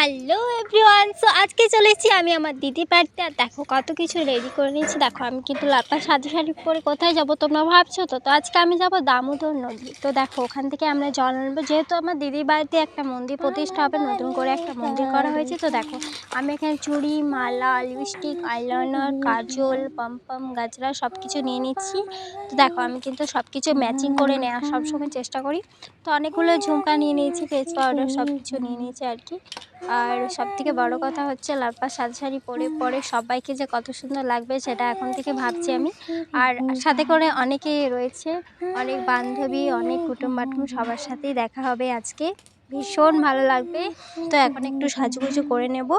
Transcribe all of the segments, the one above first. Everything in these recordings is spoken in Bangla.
হ্যালো এভরিওয়ান সো আজকে চলেছি আমি আমার দিদি বাড়িতে। আর দেখো, কত কিছু রেডি করে নিয়েছি। দেখো, আমি কিন্তু লাপা সাজি শাড়ি পরে কোথায় যাব তোমরা ভাবছ তো? তো আজকে আমি যাব দামোদর নদী। তো দেখো, ওখান থেকে আমরা জল আনব। যেহেতু আমার দিদির বাড়িতে একটা মন্দির প্রতিষ্ঠা হবে, নতুন করে একটা মন্দির করা হয়েছে। তো দেখো, আমি এখানে চুড়ি, মালা লিপস্টিক আইলাইনার কাজল পম্পম গাজরা সব কিছু নিয়ে নিচ্ছি। তো দেখো, আমি কিন্তু সব কিছু ম্যাচিং করে নেওয়ার সবসময় চেষ্টা করি। তো অনেকগুলো ঝুমকা নিয়ে নিয়েছি ফেস পাউডার সব কিছু নিয়ে নিয়েছি আর কি। আর সব থেকে বড়ো কথা হচ্ছে লাপ্পা সাজ শাড়ি পরে পরে সবাইকে যে কত সুন্দর লাগবে সেটা এখন থেকে ভাবছি আমি। আর সাথে করে অনেকেই রয়েছে, অনেক বান্ধবী, অনেক কুটুম বাটুম সবার সাথেই দেখা হবে আজকে। ভীষণ ভালো লাগবে। তো এখন একটু সাজুগুজু করে নেব।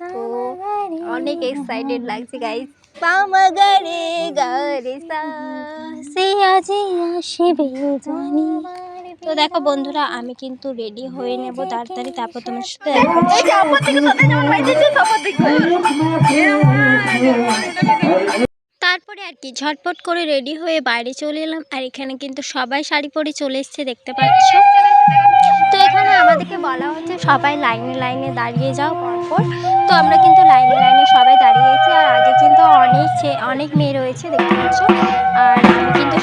তো অনেক এক্সাইটেড লাগছে গাইজ পামা গারে গারে সা সে আজি আসবে জানি। তো দেখো বন্ধুরা আমি কিন্তু রেডি হয়ে নেব তাড়াতাড়ি। তারপর তোমার সাথে দেখা হচ্ছে। তারপরে আর কি ঝটপট করে রেডি হয়ে বাইরে চলে এলাম। আর এখানে কিন্তু সবাই শাড়ি পরে চলে এসছে দেখতে পাচ্ছ? তো এখানে আমাদেরকে বলা হচ্ছে সবাই লাইনে লাইনে দাঁড়িয়ে যাও পরপর। তো আমরা কিন্তু লাইনে লাইনে সবাই দাঁড়িয়েছি। আর আগে কিন্তু অনেক ছে- অনেক মেয়ে রয়েছে দেখতে পাচ্ছ? আর আমি কিন্তু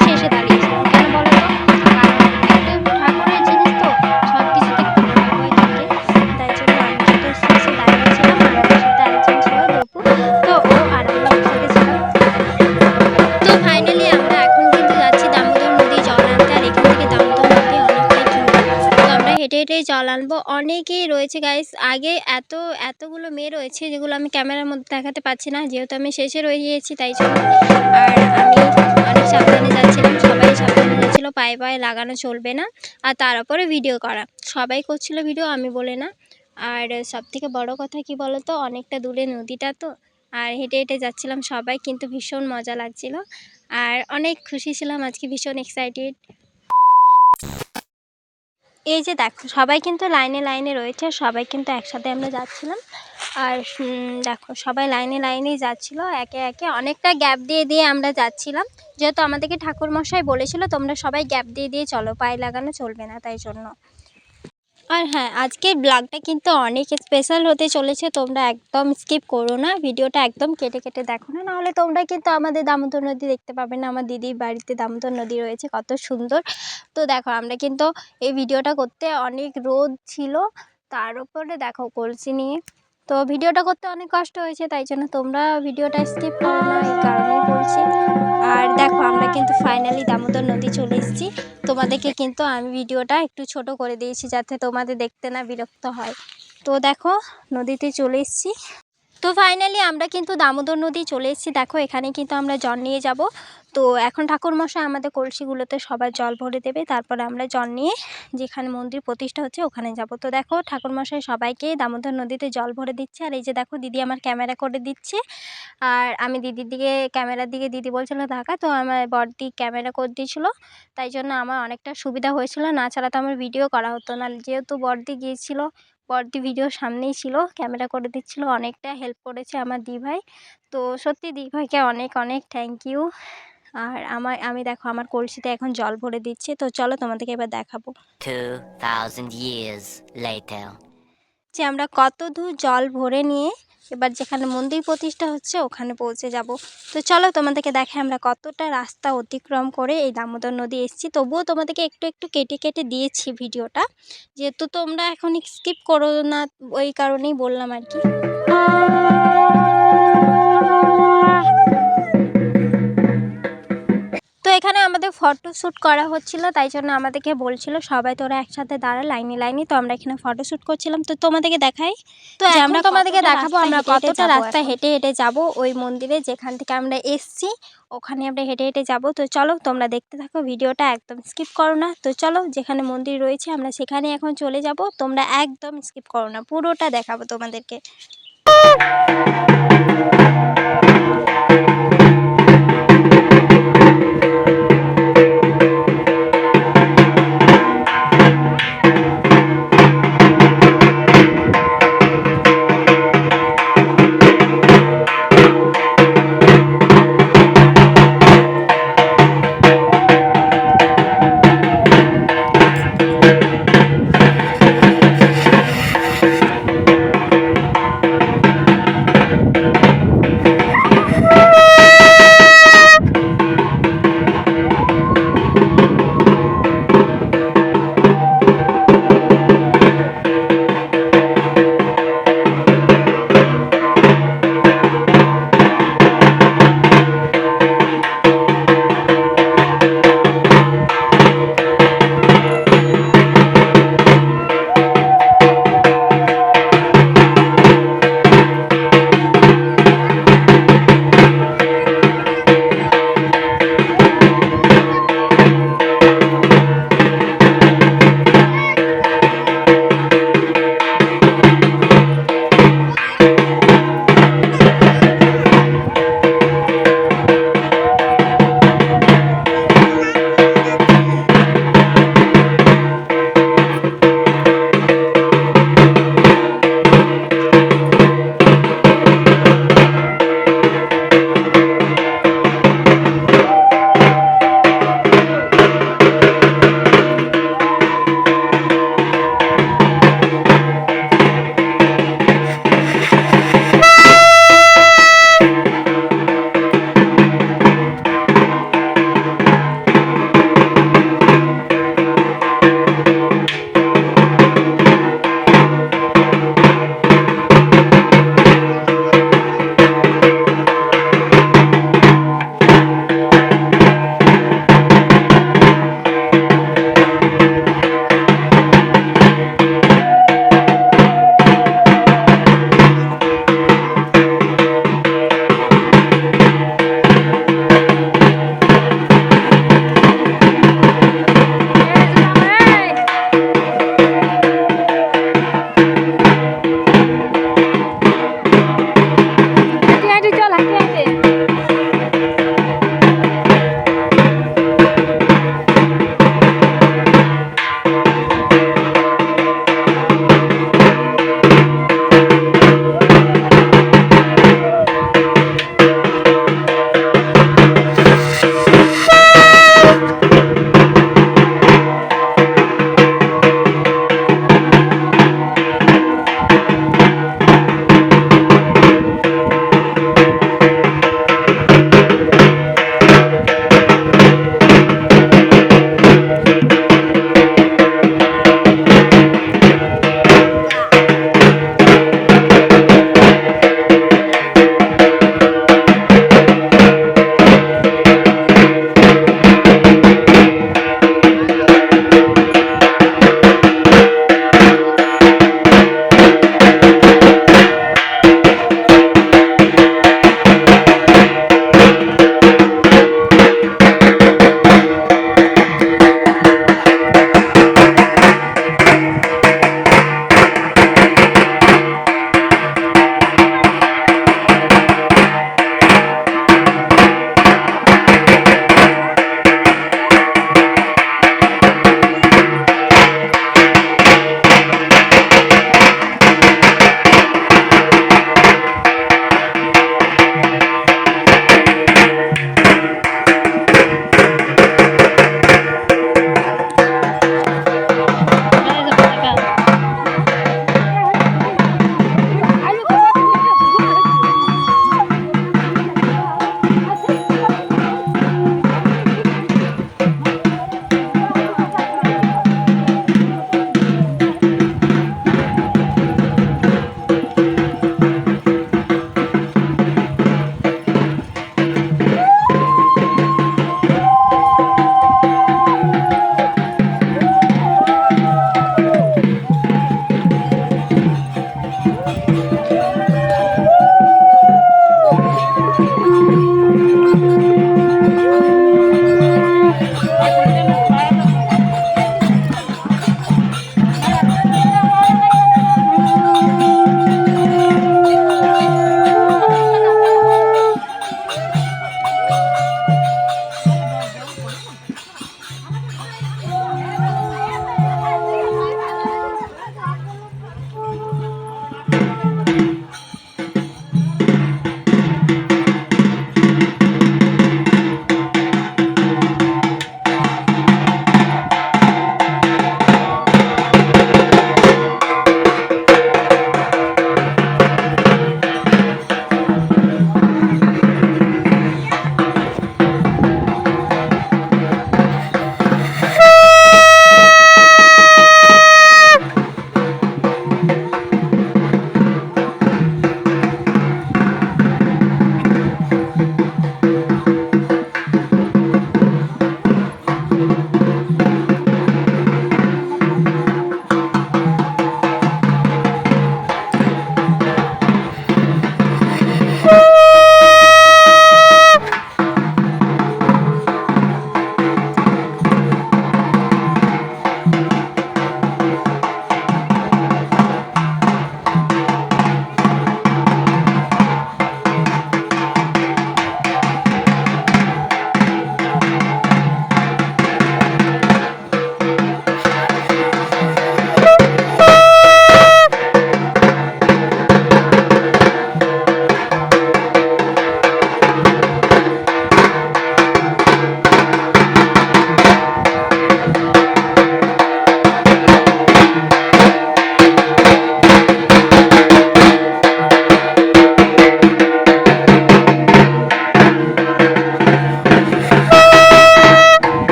হেঁটেই জল আনব। অনেকেই রয়েছে গাইস আগে এত, এতগুলো মেয়ে রয়েছে যেগুলো আমি ক্যামেরার মধ্যে দেখাতে পাচ্ছি না। যেহেতু আমি শেষে রয়ে গিয়েছি, তাই জন্য আর আমি অনেক সাবধানে যাচ্ছিলাম, সবাই সাবধানে যাচ্ছিল, পায়ে পায়ে লাগানো চলবে না। আর তার উপরে ভিডিও করা। সবাই করছিল ভিডিও আমি বলে না। আর সব থেকে বড় কথা কি বলো তো অনেকটা দূরে নদীটা তো, আর হেঁটে হেঁটে যাচ্ছিলাম সবাই, কিন্তু ভীষণ মজা লাগছিল। আর অনেক খুশি ছিলাম, আজকে ভীষণ এক্সাইটেড এই যে দেখো, সবাই কিন্তু লাইনে লাইনে রয়েছে, সবাই কিন্তু একসাথে আমরা যাচ্ছিলাম। আর দেখো, সবাই লাইনে লাইনেই যাচ্ছিল, একে একে অনেকটা গ্যাপ দিয়ে দিয়ে আমরা যাচ্ছিলাম। যেহেতু আমাদেরকে ঠাকুরমশাই বলেছিলো, তোমরা সবাই গ্যাপ দিয়ে দিয়ে চলো, পায়ে লাগানো চলবে না তাই জন্য। আর হ্যাঁ আজকে ব্লগটা কিন্তু অনেক স্পেশাল হতে চলেছে। তোমরা একদম স্কিপ করো না। ভিডিওটা একদম কেটে কেটে দেখো না। নাহলে তোমরা কিন্তু আমাদের দামোদর নদী দেখতে পাবে না। আমার দিদির বাড়িতে দামোদর নদী রয়েছে, কত সুন্দর। তো দেখো, আমরা কিন্তু এই ভিডিওটা করতে অনেক রোদ ছিল। তার উপরে দেখো কলসি নিয়ে। তো ভিডিওটা করতে অনেক কষ্ট হয়েছে, তাই জন্য তোমরা ভিডিওটা স্কিপ করো না, এই কারণেই বলছি। আর দেখো, আমরা কিন্তু ফাইনালি দামোদর নদী চলে এসেছি। তোমাদেরকে কিন্তু আমি ভিডিওটা একটু ছোট করে দিয়েছি যাতে তোমাদের দেখতে না বিরক্ত হয়। তো দেখো, নদীতে চলে এসেছি। তো ফাইনালি আমরা কিন্তু দামোদর নদী চলে এসেছি। দেখো, এখানে কিন্তু আমরা জল নিয়ে যাব। তো এখন ঠাকুরমশাই আমাদের কলসিগুলোতে সবার জল ভরে দেবে। তারপরে আমরা জল নিয়ে যেখানে মন্দির প্রতিষ্ঠা হচ্ছে ওখানে যাব। তো দেখো, ঠাকুরমশাই সবাইকে দামোদর নদীতে জল ভরে দিচ্ছে। আর এই যে দেখো, দিদি আমার ক্যামেরা করে দিচ্ছে। আর আমি দিদির দিকে, ক্যামেরার দিকে দিদি বলছিল ঢাকা তো আমার বড়দি ক্যামেরা করে দিয়েছিল। তাই জন্য আমার অনেকটা সুবিধা হয়েছিল। না ছাড়া তো আমার ভিডিও করা হতো না। যেহেতু বড়দি গিয়েছিল বড়দি ভিডিও সামনেই ছিল। ক্যামেরা করে দিচ্ছিল অনেকটা হেল্প করেছে আমার দি ভাই তো সত্যি দি ভাইকে অনেক অনেক থ্যাংক ইউ আর আমার আমি দেখো আমার কলসিতে এখন জল ভরে দিচ্ছে। তো চলো তোমাদেরকে এবার দেখাবো। 2,000 years later. যে আমরা কত দূর জল ভরে নিয়ে এবার যেখানে মন্দির প্রতিষ্ঠা হচ্ছে, ওখানে পৌঁছে যাব। তো চলো তোমাদেরকে দেখে আমরা কতটা রাস্তা অতিক্রম করে এই দামোদর নদী এসেছি। তবুও তোমাদেরকে একটু একটু কেটে কেটে দিয়েছি ভিডিওটা। যেহেতু তোমরা এখন স্কিপ করো না, ওই কারণেই বললাম আর কি। এখানে আমাদের ফটো শ্যুট করা হচ্ছিল তাই জন্য আমাদেরকে বলছিল সবাই তোরা একসাথে দাঁড়া লাইনে লাইনে তো আমরা এখানে ফটো শ্যুট করছিলাম। তো তোমাদেরকে দেখাই। তো আমরা তোমাদেরকে দেখাবো আমরা কতটা রাস্তা হেঁটে হেঁটে যাব ওই মন্দিরে যেখান থেকে আমরা এসছি ওখানে আমরা হেঁটে হেঁটে যাব। তো চলো তোমরা দেখতে থাকো ভিডিওটা একদম স্কিপ করো না। তো চলো যেখানে মন্দির রয়েছে আমরা সেখানে এখন চলে যাব। তোমরা একদম স্কিপ করো না পুরোটা দেখাবো তোমাদেরকে।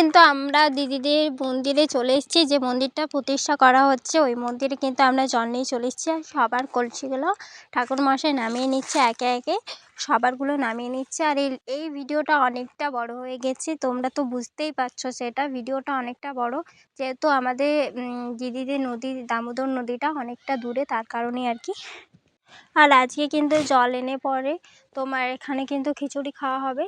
কিন্তু আমরা দিদিদের মন্দিরে চলে এসেছি। যে মন্দিরটা প্রতিষ্ঠা করা হচ্ছে, ওই মন্দিরে কিন্তু আমরা জল নিয়ে চলে এসেছি। আর সবার কলসিগুলো ঠাকুর মশাই নামিয়ে নিচ্ছে, একে একে সবারগুলো নামিয়ে নিচ্ছে। আর এই এই ভিডিওটা অনেকটা বড় হয়ে গেছে, তোমরা তো বুঝতেই পারছ সেটা। ভিডিওটা অনেকটা বড়, যেহেতু আমাদের দিদিদের নদী, দামোদর নদীটা অনেকটা দূরে, তার কারণে আর কি। আর আজকে কিন্তু জল এনে পরে তোমার এখানে কিন্তু খিচুড়ি খাওয়া হবে।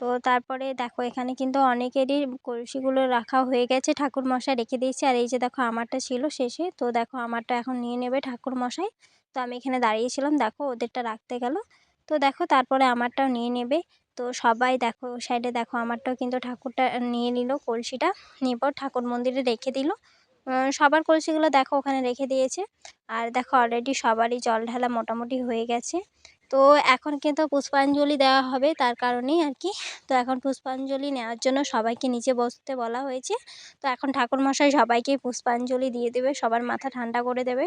তো তারপরে দেখো এখানে কিন্তু অনেকেরই কলসিগুলো রাখা হয়ে গেছে ঠাকুর মশাই রেখে দিয়েছে। আর এই যে দেখো আমারটা ছিল শেষে, তো দেখো আমারটা এখন নিয়ে নেবে ঠাকুর মশাই তো আমি এখানে দাঁড়িয়েছিলাম দেখো ওদেরটা রাখতে গেল। তো দেখো তারপরে আমারটাও নিয়ে নেবে। তো সবাই দেখো সাইডে দেখো আমারটাও কিন্তু ঠাকুরটা নিয়ে নিল, কলসিটা নিয়ে পর ঠাকুর মন্দিরে রেখে দিল। সবার কলসিগুলো দেখো ওখানে রেখে দিয়েছে। আর দেখো অলরেডি সবারই জল ঢালা মোটামুটি হয়ে গেছে। তো এখন কিন্তু পুষ্পাঞ্জলি দেওয়া হবে তার কারণেই আর কি তো এখন পুষ্পাঞ্জলি নেওয়ার জন্য সবাইকে নিচে বসতে বলা হয়েছে। তো এখন ঠাকুরমশাই সবাইকে পুষ্পাঞ্জলি দিয়ে দেবে, সবার মাথা ঠান্ডা করে দেবে।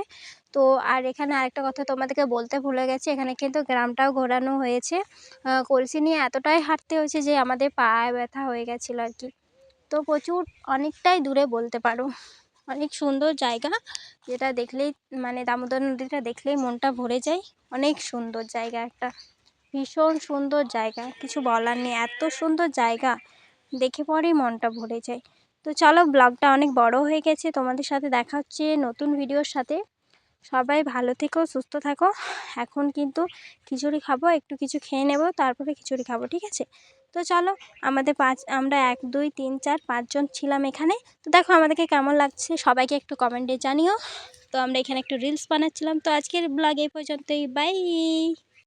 তো আর এখানে আরেকটা কথা তোমাদেরকে বলতে ভুলে গেছি, এখানে কিন্তু গ্রামটাও ঘোরানো হয়েছে। কলসি নিয়ে এতটাই হাঁটতে হয়েছে যে আমাদের পায়ে ব্যথা হয়ে গেছিল আর কি তো প্রচুর অনেকটাই দূরে বলতে পারো। অনেক সুন্দর জায়গা। যেটা দেখলেই মানে দামোদর নদীটা দেখলেই মনটা ভরে যায়। অনেক সুন্দর জায়গা একটা। ভীষণ সুন্দর জায়গা। কিছু বলার নেই। এত সুন্দর জায়গা। দেখে পরেই মনটা ভরে যায়। তো চলো, ব্লগটা অনেক বড় হয়ে গেছে। তোমাদের সাথে দেখা হচ্ছে নতুন ভিডিওর সাথে। সবাই ভালো থেকো, সুস্থ থাকো। এখন কিন্তু খিচুড়ি খাব, একটু কিছু খেয়ে নেব, তারপরে খিচুড়ি খাব, ঠিক আছে? তো চলো, আমাদের পাঁচ, আমরা এক, দুই, তিন, চার পাঁচজন ছিলাম এখানে। তো দেখো আমাদেরকে কেমন লাগছে, সবাইকে একটু কমেন্টে জানিও। তো আমরা এখানে একটু রিলস বানাচ্ছিলাম। তো আজকের ব্লগ এই পর্যন্তই। বাই